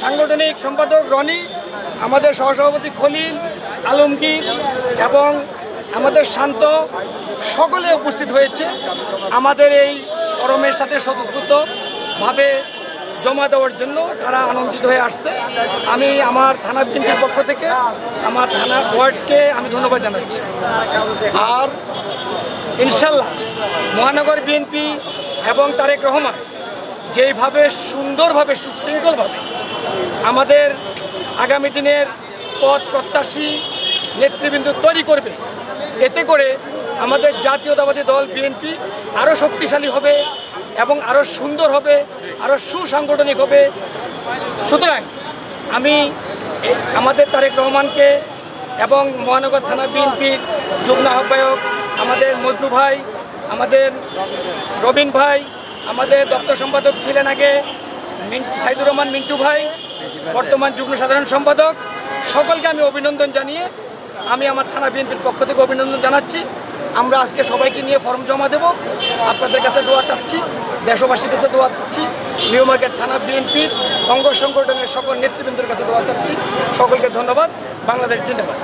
সাংগঠনিক সম্পাদক রনি, আমাদের সহসভাপতি খলিল, আলমগীর এবং আমাদের শান্ত সকলে উপস্থিত হয়েছে। আমাদের এই করমের সাথে স্বতঃস্ফূর্তভাবে জমা দেওয়ার জন্য তারা আনন্দিত হয়ে আসছে। আমি আমার থানা বিএনপির পক্ষ থেকে আমার থানা ওয়ার্ডকে আমি ধন্যবাদ জানাচ্ছি। আর ইনশাল্লাহ মহানগর বিএনপি এবং তারেক রহমান যেইভাবে সুন্দরভাবে, সুশৃঙ্খলভাবে আমাদের আগামী দিনের পথ প্রত্যাশী নেতৃবৃন্দ তৈরি করবে। এতে করে আমাদের জাতীয়তাবাদী দল, বিএনপি আরও শক্তিশালী হবে এবং আরও সুন্দর হবে আরও সুসাংগঠনিক হবে। সুতরাং আমি আমাদের তারেক রহমানকে এবং মহানগর থানা বিএনপির যুগ্ম আহ্বায়ক, আমাদের মজনু ভাই, আমাদের রবিন ভাই, আমাদের দপ্তর সম্পাদক ছিলেন আগে। সাইদুর রহমান মিন্টু ভাই, বর্তমান যুগ্ম সাধারণ সম্পাদক। সকলকে আমি অভিনন্দন জানিয়ে আমি আমার থানা বিএনপির পক্ষ থেকে অভিনন্দন জানাচ্ছি। আমরা আজকে সবাইকে নিয়ে ফর্ম জমা দেব। আপনাদের কাছে দোয়া চাচ্ছি, দেশবাসীর কাছে দোয়া চাচ্ছি নিউ মার্কেট থানা বিএনপির অঙ্গ সংগঠনের সকল নেতৃবৃন্দের কাছে দোয়া চাচ্ছি। সকলকে ধন্যবাদ। বাংলাদেশ জিন্দাবাদ।